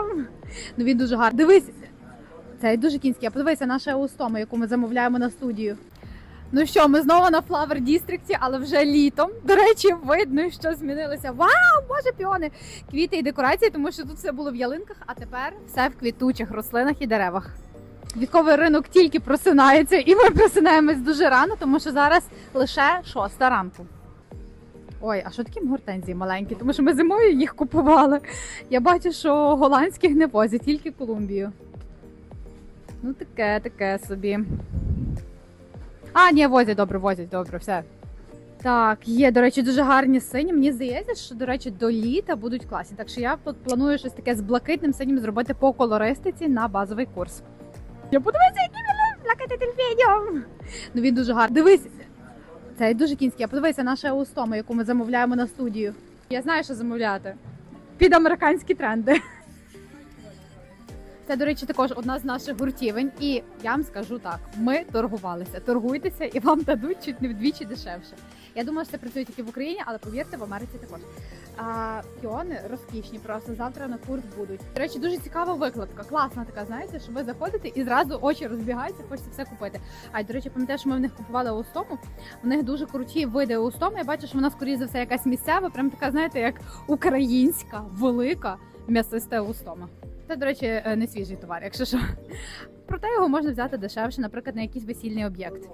Дельфінем. Ну він дуже гарний. Дивись, це дуже кінський. А подивися наша устома, яку ми замовляємо на студію. Ну що, ми знову на Flower District, але вже літом. До речі, видно, що змінилося. Вау, боже, піони! Квіти і декорації, тому що тут все було в ялинках, а тепер все в квітучих рослинах і деревах. Віковий ринок тільки просинається, і ми просинаємось дуже рано, тому що зараз лише шоста ранку. Ой, а що такі гортензії маленькі? Тому що ми зимою їх купували. Я бачу, що голландських не возять, тільки Колумбію. Ну, таке, таке собі. А, ні, возять, добре, возять, добре, все. Так, є, до речі, дуже гарні сині. Мені здається, що, до речі, до літа будуть класні. Так що я тут планую щось таке з блакитним синім зробити по колористиці на базовий курс. Я подивися, який він плакати дельфінем. Ну він дуже гарний. Дивись, це дуже кінський. А подивися наша устома, яку ми замовляємо на студію. Я знаю, що замовляти. Під американські тренди. Це, до речі, також одна з наших гуртівень. І я вам скажу так: ми торгувалися. Торгуйтеся і вам дадуть чуть не вдвічі дешевше. Я думаю, що це працює тільки в Україні, але повірте, в Америці також. А, піони розкішні, просто завтра на курс будуть. До речі, дуже цікава викладка. Класна така, знаєте, що ви заходите і зразу очі розбігаються, хочеться все купити. А й, до речі, пам'ятаю, що ми в них купували устому. У них дуже круті види устоми. Я бачу, що вона скоріше за все якась місцева, прям така, знаєте, як українська, велика м'ясиста устома. Це, до речі, е, не свіжий товар, якщо що. Проте його можна взяти дешевше, наприклад, на якийсь весільний об'єкт.